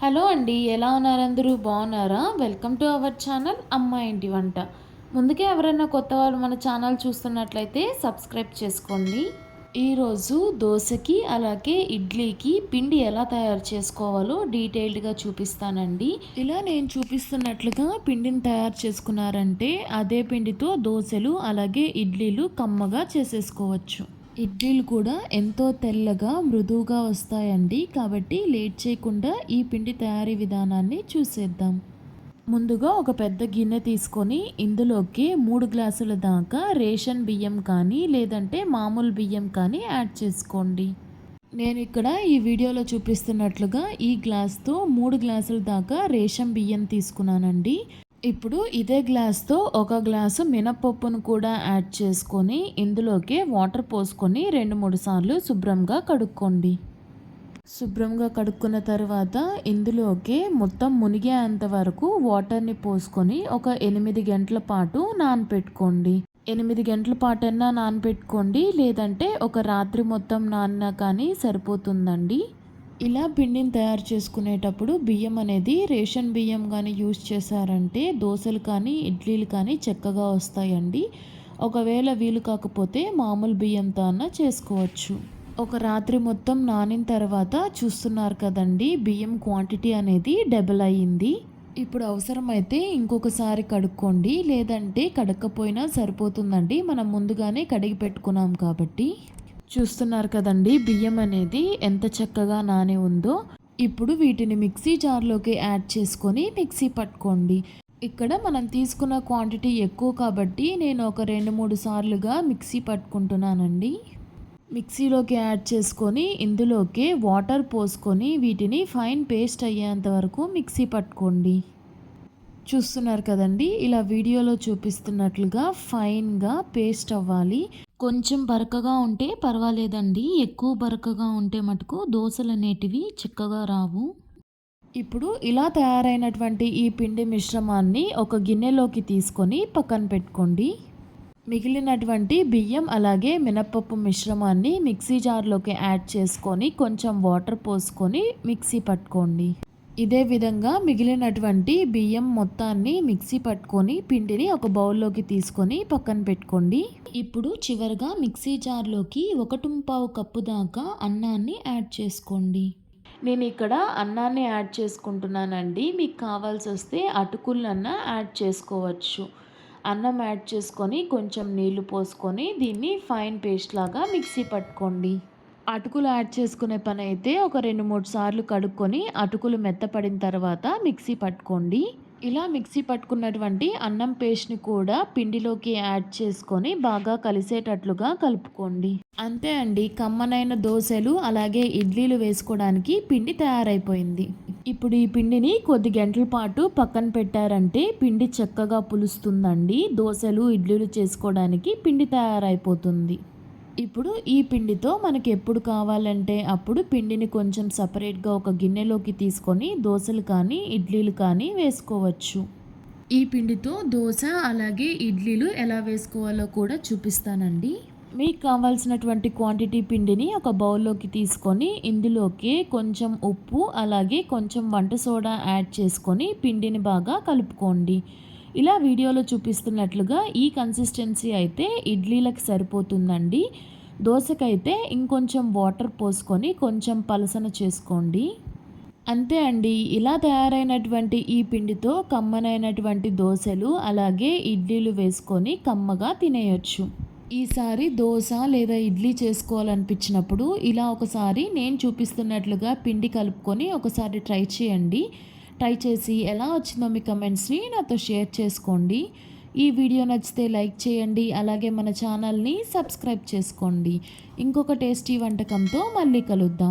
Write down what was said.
Hello అండి ఎలా ఉన్నారు అందరూ? బాగున్నారా? వెల్కమ్ టు అవర్ ఛానల్ అమ్మ ఇంటి వంట. ముందుకే ఎవరైనా కొత్త వాళ్ళు మన ఛానల్ చూస్తున్నట్లయితే సబ్స్క్రైబ్ చేసుకోండి. ఈరోజు దోశకి అలాగే ఇడ్లీకి పిండి ఎలా తయారు చేసుకోవాలో డీటెయిల్డ్గా చూపిస్తానండి. ఇలా నేను చూపిస్తున్నట్లుగా పిండిని తయారు చేసుకున్నారంటే అదే పిండితో దోశలు అలాగే ఇడ్లీలు కమ్మగా చేసేసుకోవచ్చు. ఇడ్లీలు కూడా ఎంతో తెల్లగా మృదువుగా వస్తాయండి. కాబట్టి లేట్ చేయకుండా ఈ పిండి తయారీ విధానాన్ని చూసేద్దాం. ముందుగా ఒక పెద్ద గిన్నె తీసుకొని ఇందులోకి మూడు గ్లాసుల దాకా రేషన్ బియ్యం కానీ లేదంటే మామూలు బియ్యం కానీ యాడ్ చేసుకోండి. నేను ఇక్కడ ఈ వీడియోలో చూపిస్తున్నట్లుగా ఈ గ్లాస్తో మూడు గ్లాసుల దాకా రేషన్ బియ్యం తీసుకున్నానండి. ఇప్పుడు ఇదే గ్లాస్తో ఒక గ్లాసు మినపప్పును కూడా యాడ్ చేసుకొని ఇందులోకి వాటర్ పోసుకొని రెండు మూడు సార్లు శుభ్రంగా కడుక్కోండి. శుభ్రంగా కడుక్కున్న తర్వాత ఇందులోకి మొత్తం మునిగేంత వరకు వాటర్ని పోసుకొని ఒక ఎనిమిది గంటల పాటు నానపెట్టుకోండి. ఎనిమిది గంటల పాటన్నా నానపెట్టుకోండి లేదంటే ఒక రాత్రి మొత్తం నాన్న కానీ సరిపోతుందండి. ఇలా పిండిని తయారు చేసుకునేటప్పుడు బియ్యం అనేది రేషన్ బియ్యం కానీ యూజ్ చేశారంటే దోశలు కానీ ఇడ్లీలు కానీ చక్కగా వస్తాయండి. ఒకవేళ వీలు కాకపోతే మామూలు బియ్యంతో అన్న చేసుకోవచ్చు. ఒక రాత్రి మొత్తం నానిన తర్వాత చూస్తున్నారు కదండి బియ్యం క్వాంటిటీ అనేది డబుల్ అయ్యింది. ఇప్పుడు అవసరమైతే ఇంకొకసారి కడుక్కోండి లేదంటే కడక్కపోయినా సరిపోతుందండి. మనం ముందుగానే కడిగి పెట్టుకున్నాం కాబట్టి. చూస్తున్నారు కదండి. బియ్యం అనేది ఎంత చక్కగా నాని ఉందో ఇప్పుడు వీటిని మిక్సీ జార్లోకి యాడ్ చేసుకొని మిక్సీ పట్టుకోండి. ఇక్కడ మనం తీసుకున్న క్వాంటిటీ ఎక్కువ కాబట్టి నేను ఒక రెండు మూడు సార్లుగా మిక్సీ పట్టుకుంటున్నానండి. మిక్సీలోకి యాడ్ చేసుకొని ఇందులోకి వాటర్ పోసుకొని వీటిని ఫైన్ పేస్ట్ అయ్యేంత వరకు మిక్సీ పట్టుకోండి. చూస్తున్నారు కదండి. ఇలా వీడియోలో చూపిస్తున్నట్లుగా ఫైన్గా పేస్ట్ అవ్వాలి. కొంచెం బరకగా ఉంటే పర్వాలేదండి. ఎక్కువ బరకగా ఉంటే మటుకు దోశలు అనేటివి చిక్కగా రావు. ఇప్పుడు ఇలా తయారైనటువంటి ఈ పిండి మిశ్రమాన్ని ఒక గిన్నెలోకి తీసుకొని పక్కన పెట్టుకోండి. మిగిలినటువంటి బియ్యం అలాగే మినప్పప్పు మిశ్రమాన్ని మిక్సీ జార్లోకి యాడ్ చేసుకొని కొంచెం వాటర్ పోసుకొని మిక్సీ పట్టుకోండి. ఇదే విధంగా మిగిలినటువంటి బియ్యం మొత్తాన్ని మిక్సీ పట్టుకొని పిండిని ఒక బౌల్లోకి తీసుకొని పక్కన పెట్టుకోండి. ఇప్పుడు చివరిగా మిక్సీ జార్లోకి ఒకటి పావు కప్పు దాకా అన్నాన్ని యాడ్ చేసుకోండి. నేను ఇక్కడ అన్నాన్ని యాడ్ చేసుకుంటున్నానండి. మీకు కావాల్సి వస్తే అటుకులన్నా యాడ్ చేసుకోవచ్చు. అన్నం యాడ్ చేసుకొని కొంచెం నీళ్ళు పోసుకొని దీన్ని ఫైన్ పేస్ట్ లాగా మిక్సీ పట్టుకోండి. అటుకులు యాడ్ చేసుకునే పని అయితే ఒక రెండు మూడు సార్లు కడుక్కొని అటుకులు మెత్తపడిన తర్వాత మిక్సీ పట్టుకోండి. ఇలా మిక్సీ పట్టుకున్నటువంటి అన్నం పేస్ట్ని కూడా పిండిలోకి యాడ్ చేసుకొని బాగా కలిసేటట్లుగా కలుపుకోండి. అంతే అండి కమ్మనైన దోశలు అలాగే ఇడ్లీలు వేసుకోవడానికి పిండి తయారైపోయింది. ఇప్పుడు ఈ పిండిని కొద్ది గంటల పాటు పక్కన పెట్టారంటే పిండి చక్కగా పులుస్తుందండి. దోశలు ఇడ్లీలు చేసుకోవడానికి పిండి తయారైపోతుంది. ఇప్పుడు ఈ పిండితో మనకి ఎప్పుడు కావాలంటే అప్పుడు పిండిని కొంచెం సపరేట్గా ఒక గిన్నెలోకి తీసుకొని దోశలు కానీ ఇడ్లీలు కానీ వేసుకోవచ్చు. ఈ పిండితో దోశ అలాగే ఇడ్లీలు ఎలా వేసుకోవాలో కూడా చూపిస్తానండి. మీకు కావాల్సినటువంటి క్వాంటిటీ పిండిని ఒక బౌల్లోకి తీసుకొని ఇందులోకి కొంచెం ఉప్పు అలాగే కొంచెం వంట సోడా యాడ్ చేసుకొని పిండిని బాగా కలుపుకోండి. ఇలా వీడియోలో చూపిస్తున్నట్లుగా ఈ కన్సిస్టెన్సీ అయితే ఇడ్లీలకు సరిపోతుందండి. దోశకైతే ఇంకొంచెం వాటర్ పోసుకొని కొంచెం పలసన చేసుకోండి. అంతే అండి. ఇలా తయారైనటువంటి ఈ పిండితో కమ్మనైనటువంటి దోశలు అలాగే ఇడ్లీలు వేసుకొని కమ్మగా తినేయచ్చు. ఈసారి దోశ లేదా ఇడ్లీ చేసుకోవాలనిపించినప్పుడు ఇలా ఒకసారి నేను చూపిస్తున్నట్లుగా పిండి కలుపుకొని ఒకసారి ట్రై చేయండి. ట్రై చేసి ఎలా వచ్చిందో మీ కమెంట్స్ని నాతో షేర్ చేసుకోండి. ఈ వీడియో నచ్చితే లైక్ చేయండి అలాగే మన ఛానల్ని సబ్స్క్రైబ్ చేసుకోండి. ఇంకొక టేస్టీ వంటకంతో మళ్ళీ కలుద్దాం.